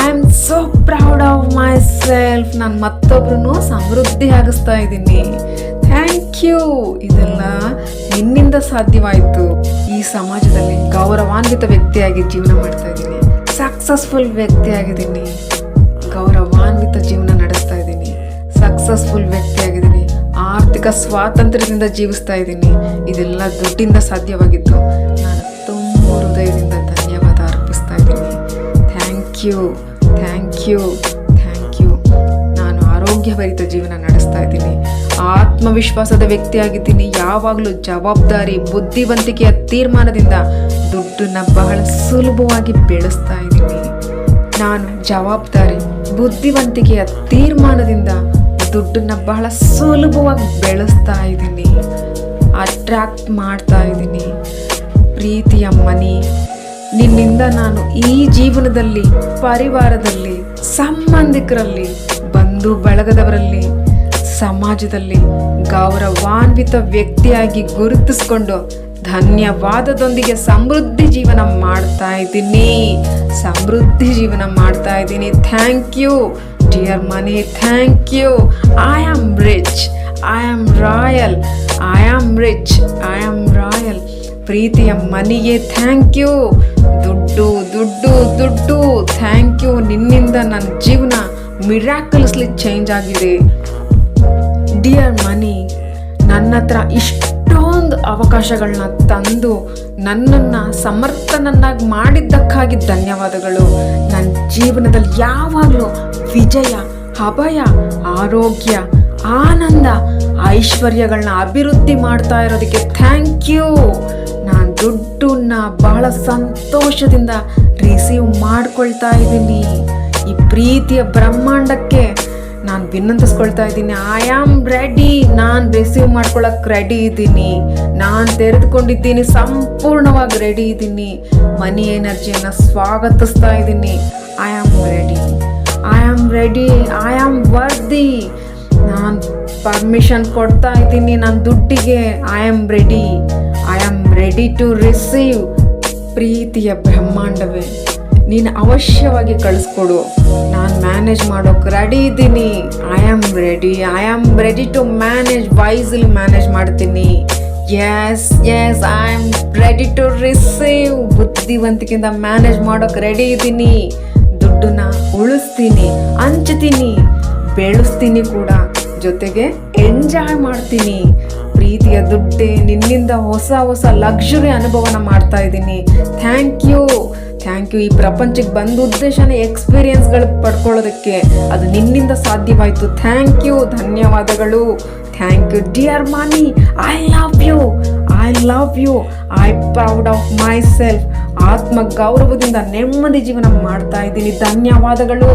I am so proud of myself ನಾನು ಮತ್ತೊಬ್ಬರನ್ನು ಸಮೃದ್ಧಿ ಆಗಿಸ್ತಾ ಇದ್ದೀನಿ. ಥ್ಯಾಂಕ್ ಯು ಇದೆಲ್ಲ ನಿನ್ನಿಂದ ಸಾಧ್ಯವಾಯಿತು. ಈ ಸಮಾಜದಲ್ಲಿ ಗೌರವಾನ್ವಿತ ವ್ಯಕ್ತಿಯಾಗಿ ಜೀವನ ಮಾಡ್ತಾ ಇದ್ದೀನಿ. ಸಕ್ಸಸ್ಫುಲ್ ವ್ಯಕ್ತಿಯಾಗಿದ್ದೀನಿ. ಗೌರವಾನ್ವಿತ ಜೀವನ ನಡೆಸ್ತಾ ಇದ್ದೀನಿ. ಸಕ್ಸಸ್ಫುಲ್ ವ್ಯಕ್ತಿಯಾಗಿದ್ದೀನಿ. ಆರ್ಥಿಕ ಸ್ವಾತಂತ್ರ್ಯದಿಂದ ಜೀವಿಸ್ತಾ ಇದ್ದೀನಿ. ಇದೆಲ್ಲ ದುಡ್ಡಿಂದ ಸಾಧ್ಯವಾಗಿದ್ದು ನಾನು ತುಂಬ ಹೃದಯದಿಂದ ಧನ್ಯವಾದ ಅರ್ಪಿಸ್ತಾ ಇದ್ದೀನಿ. ಥ್ಯಾಂಕ್ ಯು ಥ್ಯಾಂಕ್ ಯು ಆರೋಗ್ಯಭರಿತ ಜೀವನ ನಡೆಸ್ತಾ ಇದ್ದೀನಿ. ಆತ್ಮವಿಶ್ವಾಸದ ವ್ಯಕ್ತಿಯಾಗಿದ್ದೀನಿ. ಯಾವಾಗಲೂ ಜವಾಬ್ದಾರಿ, ಬುದ್ಧಿವಂತಿಕೆಯ ತೀರ್ಮಾನದಿಂದ ದುಡ್ಡನ್ನು ಬಹಳ ಸುಲಭವಾಗಿ ಬೆಳೆಸ್ತಾ ಇದ್ದೀನಿ. ನಾನು ಜವಾಬ್ದಾರಿ, ಬುದ್ಧಿವಂತಿಕೆಯ ತೀರ್ಮಾನದಿಂದ ದುಡ್ಡನ್ನು ಬಹಳ ಸುಲಭವಾಗಿ ಬೆಳೆಸ್ತಾ ಇದ್ದೀನಿ. ಅಟ್ರ್ಯಾಕ್ಟ್ ಮಾಡ್ತಾ ಇದ್ದೀನಿ. ಪ್ರೀತಿಯ ಮನಿ. ನಿನ್ನಿಂದ ನಾನು ಈ ಜೀವನದಲ್ಲಿ, ಪರಿವಾರದಲ್ಲಿ, ಸಂಬಂಧಿಕರಲ್ಲಿ ಬಂಧು ಬಳಗದವರಲ್ಲಿ, ಸಮಾಜದಲ್ಲಿ ಗೌರವಾನ್ವಿತ ವ್ಯಕ್ತಿಯಾಗಿ ಗುರುತಿಸ್ಕೊಂಡು ಧನ್ಯವಾದದೊಂದಿಗೆ ಸಮೃದ್ಧಿ ಜೀವನ ಮಾಡ್ತಾ ಇದ್ದೀನಿ. ಸಮೃದ್ಧಿ ಜೀವನ ಮಾಡ್ತಾ ಇದ್ದೀನಿ. Thank you dear money thank you I am rich I am royal I am rich I am royal ಪ್ರೀತಿಯ ಮನಿಗೆ ಥ್ಯಾಂಕ್ ಯು ದುಡ್ಡು ದುಡ್ಡು ದುಡ್ಡು ಥ್ಯಾಂಕ್ ಯು ನಿನ್ನಿಂದ ನನ್ನ ಜೀವನ ಮಿರಾಕಲ್ಸ್ಲಿ ಚೇಂಜ್ ಆಗಿದೆ. ಡಿಯರ್ ಮನಿ, ನನ್ನ ಹತ್ರ ಇಷ್ಟೊಂದು ಅವಕಾಶಗಳನ್ನ ತಂದು ನನ್ನನ್ನು ಸಮರ್ಥನನ್ನಾಗಿ ಮಾಡಿದ್ದಕ್ಕಾಗಿ ಧನ್ಯವಾದಗಳು. ನನ್ನ ಜೀವನದಲ್ಲಿ ಯಾವಾಗಲೂ ವಿಜಯ, ಅಭಯ, ಆರೋಗ್ಯ, ಆನಂದ ಐಶ್ವರ್ಯಗಳನ್ನ ಅಭಿವೃದ್ಧಿ ಮಾಡ್ತಾ ಇರೋದಕ್ಕೆ ಥ್ಯಾಂಕ್ ಯು ನಾನು ದುಡ್ಡನ್ನ ಬಹಳ ಸಂತೋಷದಿಂದ ರಿಸೀವ್ ಮಾಡ್ಕೊಳ್ತಾ ಇದ್ದೀನಿ. ಪ್ರೀತಿಯ ಬ್ರಹ್ಮಾಂಡಕ್ಕೆ ನಾನು ವಿನಂತಿಸ್ಕೊಳ್ತಾ ಇದ್ದೀನಿ. ಐ ಆಮ್ ರೆಡಿ ನಾನು ರಿಸೀವ್ ಮಾಡ್ಕೊಳಕ್ಕೆ ರೆಡಿ ಇದ್ದೀನಿ. ನಾನು ತೆರೆದುಕೊಂಡಿದ್ದೀನಿ. ಸಂಪೂರ್ಣವಾಗಿ ರೆಡಿ ಇದ್ದೀನಿ. ಮನಿ ಎನರ್ಜಿಯನ್ನು ಸ್ವಾಗತಿಸ್ತಾ ಇದ್ದೀನಿ. I am ready I am ready I am worthy ನಾನು ಪರ್ಮಿಷನ್ ಕೊಡ್ತಾ ಇದ್ದೀನಿ ನನ್ನ ದುಡ್ಡಿಗೆ. I am ready I am ready to receive ಪ್ರೀತಿಯ ಬ್ರಹ್ಮಾಂಡವೇ. ನೀನು ಅವಶ್ಯವಾಗಿ ಕಳಿಸ್ಕೊಡು. ನಾನು ಮ್ಯಾನೇಜ್ ಮಾಡೋಕೆ ರೆಡಿ ಇದ್ದೀನಿ. I am ready I am ready to manage wisely manage ಮಾಡ್ತೀನಿ. Yes yes I am ready to receive ಬುದ್ಧಿವಂತಿಕೆಯಿಂದ ಮ್ಯಾನೇಜ್ ಮಾಡೋಕೆ ರೆಡಿ ಇದ್ದೀನಿ. ದುಡ್ಡನ್ನ ಉಳಿಸ್ತೀನಿ, ಹಂಚ್ತೀನಿ, ಬೆಳೆಸ್ತೀನಿ ಕೂಡ. ಜೊತೆಗೆ ಎಂಜಾಯ್ ಮಾಡ್ತೀನಿ. ಪ್ರೀತಿಯ ದುಡ್ಡೇ ನಿನ್ನಿಂದ ಹೊಸ ಹೊಸ ಲಕ್ಸುರಿ ಅನುಭವನ ಮಾಡ್ತಾ ಇದ್ದೀನಿ. ಥ್ಯಾಂಕ್ ಯು ಥ್ಯಾಂಕ್ ಯು ಈ ಪ್ರಪಂಚಕ್ಕೆ ಬಂದ ಉದ್ದೇಶನೇ ಎಕ್ಸ್ಪೀರಿಯನ್ಸ್ಗಳು ಪಡ್ಕೊಳ್ಳೋದಕ್ಕೆ ಅದು ನಿನ್ನಿಂದ ಸಾಧ್ಯವಾಯಿತು. ಥ್ಯಾಂಕ್ ಯು ಧನ್ಯವಾದಗಳು. Thank you dear money I love you I love you I proud of myself ಆತ್ಮ ಗೌರವದಿಂದ ನೆಮ್ಮದಿ ಜೀವನ ಮಾಡ್ತಾ ಇದ್ದೀನಿ. ಧನ್ಯವಾದಗಳು.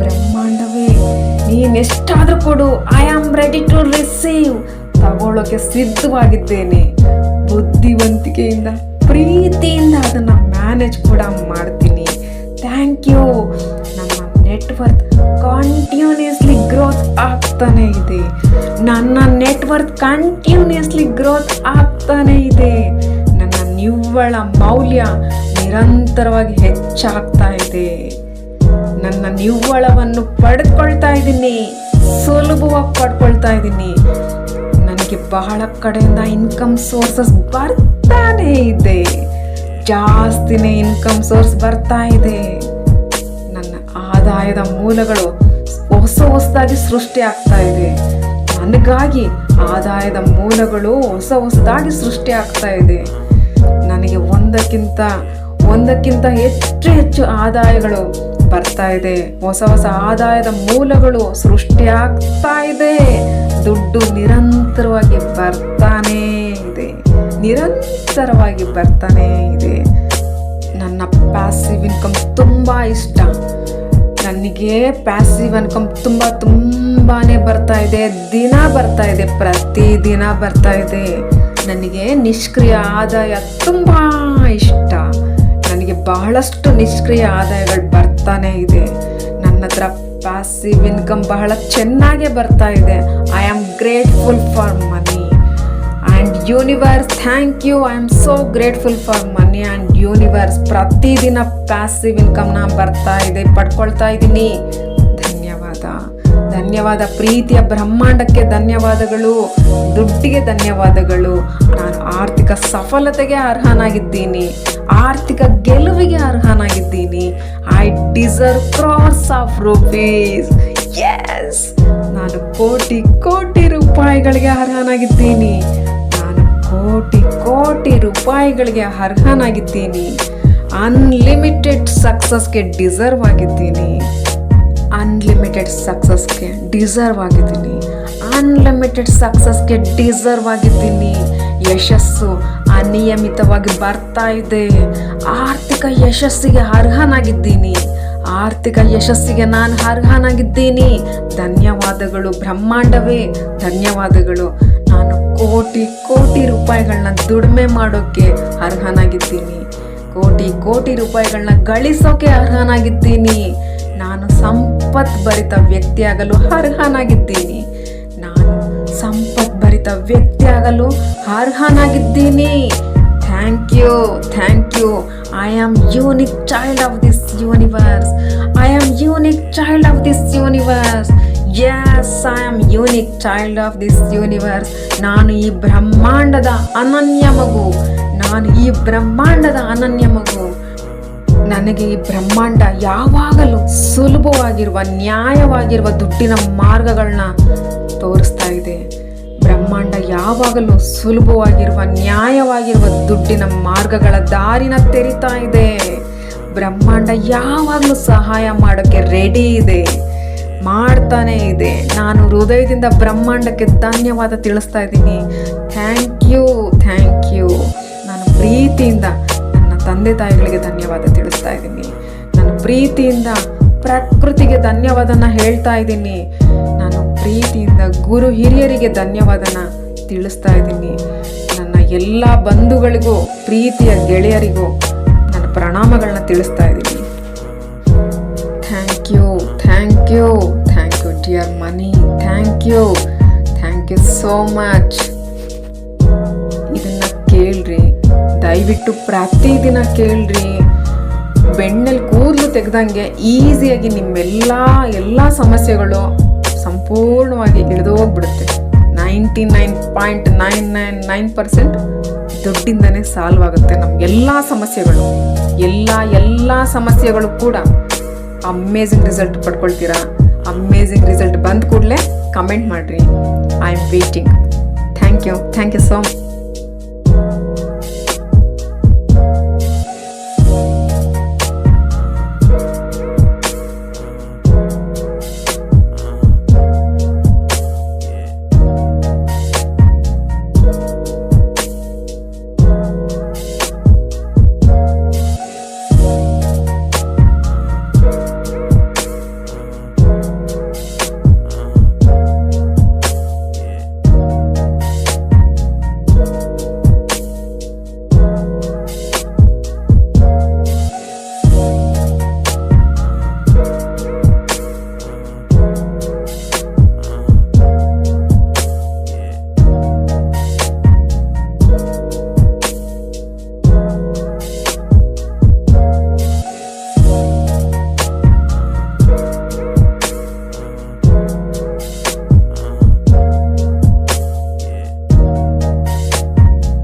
ಬ್ರಹ್ಮಾಂಡವೇ ನೀನೆಷ್ಟಾದರೂ ಕೊಡು. I am ready to receive ತಗೊಳ್ಳೋಕೆ ಸಿದ್ಧವಾಗಿದ್ದೇನೆ. ಬುದ್ಧಿವಂತಿಕೆಯಿಂದ, ಪ್ರೀತಿಯಿಂದ ಅದನ್ನು ಮ್ಯಾನೇಜ್ ಕೂಡ ಮಾಡ್ತೀನಿ. ಥ್ಯಾಂಕ್ ಯು ನಮ್ಮ ನೆಟ್ವರ್ಕ್ ಕಂಟಿನ್ಯೂಸ್ಲಿ ಗ್ರೋತ್ ಆಗ್ತಾನೆ ಇದೆ. ನನ್ನ ನೆಟ್ವರ್ಕ್ ಕಂಟಿನ್ಯೂಸ್ಲಿ ಗ್ರೋತ್ ಆಗ್ತಾನೆ ಇದೆ. ನನ್ನ ನಿವ್ವಳ ಮೌಲ್ಯ ನಿರಂತರವಾಗಿ ಹೆಚ್ಚಾಗ್ತಾ ಇದೆ. ನನ್ನ ನಿವ್ವಳವನ್ನು ಪಡೆದುಕೊಳ್ತಾ ಇದ್ದೀನಿ. ಸುಲಭವಾಗಿ ಪಡ್ಕೊಳ್ತಾ ಇದ್ದೀನಿ. ನನಗೆ ಬಹಳ ಕಡೆಯಿಂದ ಇನ್ಕಮ್ ಸೋರ್ಸಸ್ ಬರ್ತಾನೆ ಇದೆ. ಜಾಸ್ತಿನೇ ಇನ್ಕಮ್ ಸೋರ್ಸ್ ಬರ್ತಾ ಇದೆ. ನನ್ನ ಆದಾಯದ ಮೂಲಗಳು ಹೊಸ ಹೊಸದಾಗಿ ಸೃಷ್ಟಿ ಆಗ್ತಾ ಇದೆ. ನನಗಾಗಿ ಆದಾಯದ ಮೂಲಗಳು ಹೊಸ ಹೊಸದಾಗಿ ಸೃಷ್ಟಿ ಆಗ್ತಾ ಇದೆ. ನನಗೆ ಒಂದಕ್ಕಿಂತ ಒಂದಕ್ಕಿಂತ ಹೆಚ್ಚು ಹೆಚ್ಚು ಆದಾಯಗಳು ಬರ್ತಾ ಇದೆ. ಹೊಸ ಹೊಸ ಆದಾಯದ ಮೂಲಗಳು ಸೃಷ್ಟಿ ಆಗ್ತಾ ಇದೆ. ದುಡ್ಡು ನಿರಂತರವಾಗಿ ಬರ್ತಾನೇ ಇದೆ. ನಿರಂತರವಾಗಿ ಬರ್ತಾನೇ ಇದೆ. ಪ್ಯಾಸಿವ್ ಇನ್ಕಮ್ ತುಂಬ ಇಷ್ಟ. ನನಗೆ ಪ್ಯಾಸಿವ್ ಇನ್ಕಮ್ ತುಂಬ ತುಂಬಾ ಬರ್ತಾ ಇದೆ, ದಿನ ಬರ್ತಾ ಇದೆ, ಪ್ರತಿ ದಿನ ಬರ್ತಾ ಇದೆ. ನನಗೆ ನಿಷ್ಕ್ರಿಯ ಆದಾಯ ತುಂಬ ಇಷ್ಟ. ನನಗೆ ಬಹಳಷ್ಟು ನಿಷ್ಕ್ರಿಯ ಆದಾಯಗಳು ಬರ್ತಾನೆ ಇದೆ. ನನ್ನ ಹತ್ರ ಪ್ಯಾಸಿವ್ ಇನ್ಕಮ್ ಬಹಳ ಚೆನ್ನಾಗೇ ಬರ್ತಾ ಇದೆ. I am grateful for money universe thank you I am so grateful for money and universe ಪ್ರತಿದಿನ ಪ್ಯಾಸಿವ್ ಇನ್ಕಮ್ನ ಬರ್ತಾ ಇದೆ, ಪಡ್ಕೊಳ್ತಾ ಇದ್ದೀನಿ. ಧನ್ಯವಾದ. ಧನ್ಯವಾದ. ಪ್ರೀತಿಯ ಬ್ರಹ್ಮಾಂಡಕ್ಕೆ ಧನ್ಯವಾದಗಳು. ದುಡ್ಡಿಗೆ ಧನ್ಯವಾದಗಳು. ನಾನು ಆರ್ಥಿಕ ಸಫಲತೆಗೆ ಅರ್ಹನಾಗಿದ್ದೀನಿ. ಆರ್ಥಿಕ ಗೆಲುವಿಗೆ ಅರ್ಹನಾಗಿದ್ದೀನಿ. I deserve crores of rupees yes ನಾನು ಕೋಟಿ ಕೋಟಿ ರೂಪಾಯಿಗಳಿಗೆ ಅರ್ಹನಾಗಿದ್ದೀನಿ. ಕೋಟಿ ಕೋಟಿ ರೂಪಾಯಿಗಳಿಗೆ ಅರ್ಹನಾಗಿದ್ದೀನಿ. ಅನ್ಲಿಮಿಟೆಡ್ ಸಕ್ಸಸ್ಗೆ ಡಿಸರ್ವ್ ಆಗಿದ್ದೀನಿ. ಅನ್ಲಿಮಿಟೆಡ್ ಸಕ್ಸಸ್ಗೆ ಡಿಸರ್ವ್ ಆಗಿದ್ದೀನಿ. ಅನ್ಲಿಮಿಟೆಡ್ ಸಕ್ಸಸ್ಗೆ ಡಿಸರ್ವ್ ಆಗಿದ್ದೀನಿ. ಯಶಸ್ಸು ಅನಿಯಮಿತವಾಗಿ ಬರ್ತಾ ಇದೆ. ಆರ್ಥಿಕ ಯಶಸ್ಸಿಗೆ ಅರ್ಹನಾಗಿದ್ದೀನಿ. ಆರ್ಥಿಕ ಯಶಸ್ಸಿಗೆ ನಾನು ಅರ್ಹನಾಗಿದ್ದೀನಿ. ಧನ್ಯವಾದಗಳು ಬ್ರಹ್ಮಾಂಡವೇ. ಧನ್ಯವಾದಗಳು. ಕೋಟಿ ಕೋಟಿ ರೂಪಾಯಿಗಳನ್ನ ದುಡಿಮೆ ಮಾಡೋಕ್ಕೆ ಅರ್ಹನಾಗಿದ್ದೀನಿ. ಕೋಟಿ ಕೋಟಿ ರೂಪಾಯಿಗಳನ್ನ ಗಳಿಸೋಕೆ ಅರ್ಹನಾಗಿದ್ದೀನಿ. ನಾನು ಸಂಪತ್ ಭರಿತ ವ್ಯಕ್ತಿಯಾಗಲು ಅರ್ಹನಾಗಿದ್ದೀನಿ. ನಾನು ಸಂಪತ್ ಭರಿತ ವ್ಯಕ್ತಿಯಾಗಲು ಅರ್ಹನಾಗಿದ್ದೀನಿ. Thank you thank you. I am unique child of this universe I am unique child of this universe yes I am unique child of this universe ನಾನು ಈ ಬ್ರಹ್ಮಾಂಡದ ಅನನ್ಯ ಮಗು. ನಾನು ಈ ಬ್ರಹ್ಮಾಂಡದ ಅನನ್ಯ ಮಗು. ನನಗೆ ಈ ಬ್ರಹ್ಮಾಂಡ ಯಾವಾಗಲೂ ಸುಲಭವಾಗಿರುವ, ನ್ಯಾಯವಾಗಿರುವ ದುಡ್ಡಿನ ಮಾರ್ಗಗಳನ್ನ ತೋರಿಸ್ತಾ ಇದೆ. ಬ್ರಹ್ಮಾಂಡ ಯಾವಾಗಲೂ ಸುಲಭವಾಗಿರುವ, ನ್ಯಾಯವಾಗಿರುವ ದುಡ್ಡಿನ ಮಾರ್ಗಗಳ ದಾರಿನ ತೆರಿತಾ ಇದೆ. ಬ್ರಹ್ಮಾಂಡ ಯಾವಾಗಲೂ ಸಹಾಯ ಮಾಡೋಕ್ಕೆ ರೆಡಿ ಇದೆ. ಮಾಡ್ತಾನೇ ಇದೆ. ನಾನು ಹೃದಯದಿಂದ ಬ್ರಹ್ಮಾಂಡಕ್ಕೆ ಧನ್ಯವಾದ ತಿಳಿಸ್ತಾ ಇದ್ದೀನಿ. Thank you thank you. ನಾನು ಪ್ರೀತಿಯಿಂದ ನನ್ನ ತಂದೆ ತಾಯಿಗಳಿಗೆ ಧನ್ಯವಾದ ತಿಳಿಸ್ತಾ ಇದ್ದೀನಿ. ನಾನು ಪ್ರೀತಿಯಿಂದ ಪ್ರಕೃತಿಗೆ ಧನ್ಯವಾದನ ಹೇಳ್ತಾ ಇದ್ದೀನಿ. ನಾನು ಪ್ರೀತಿಯಿಂದ ಗುರು ಹಿರಿಯರಿಗೆ ಧನ್ಯವಾದನ ತಿಳಿಸ್ತಾ ಇದ್ದೀನಿ. ನನ್ನ ಎಲ್ಲ ಬಂಧುಗಳಿಗೂ, ಪ್ರೀತಿಯ ಗೆಳೆಯರಿಗೂ ನನ್ನ ಪ್ರಣಾಮಗಳನ್ನ ತಿಳಿಸ್ತಾ ಇದ್ದೀನಿ. Thank you thank you dear money thank you thank you so much ಇದನ್ನು ಕೇಳ್ರಿ. ದಯವಿಟ್ಟು ಪ್ರತಿದಿನ ಕೇಳ್ರಿ. ಬೆಣ್ಣಲ್ಲಿ ಕೂದಲು ತೆಗೆದಂಗೆ ಈಸಿಯಾಗಿ ನಿಮ್ಮೆಲ್ಲ ಎಲ್ಲ ಸಮಸ್ಯೆಗಳು ಸಂಪೂರ್ಣವಾಗಿ ಇಳಿದೋಗ್ಬಿಡುತ್ತೆ ninety nine point nine nine nine percent ದುಡ್ಡಿಂದನೇ solve ಆಗುತ್ತೆ ನಮಗೆಲ್ಲ ಸಮಸ್ಯೆಗಳು. ಎಲ್ಲ ಎಲ್ಲ ಸಮಸ್ಯೆಗಳು ಕೂಡ ಅಮೇಝಿಂಗ್ ರಿಸಲ್ಟ್ ಪಡ್ಕೊಳ್ತೀರಾ? ಅಮೇಝಿಂಗ್ ರಿಸಲ್ಟ್ ಬಂದ ಕೂಡಲೇ ಕಮೆಂಟ್ ಮಾಡಿರಿ. I am waiting thank you thank you so much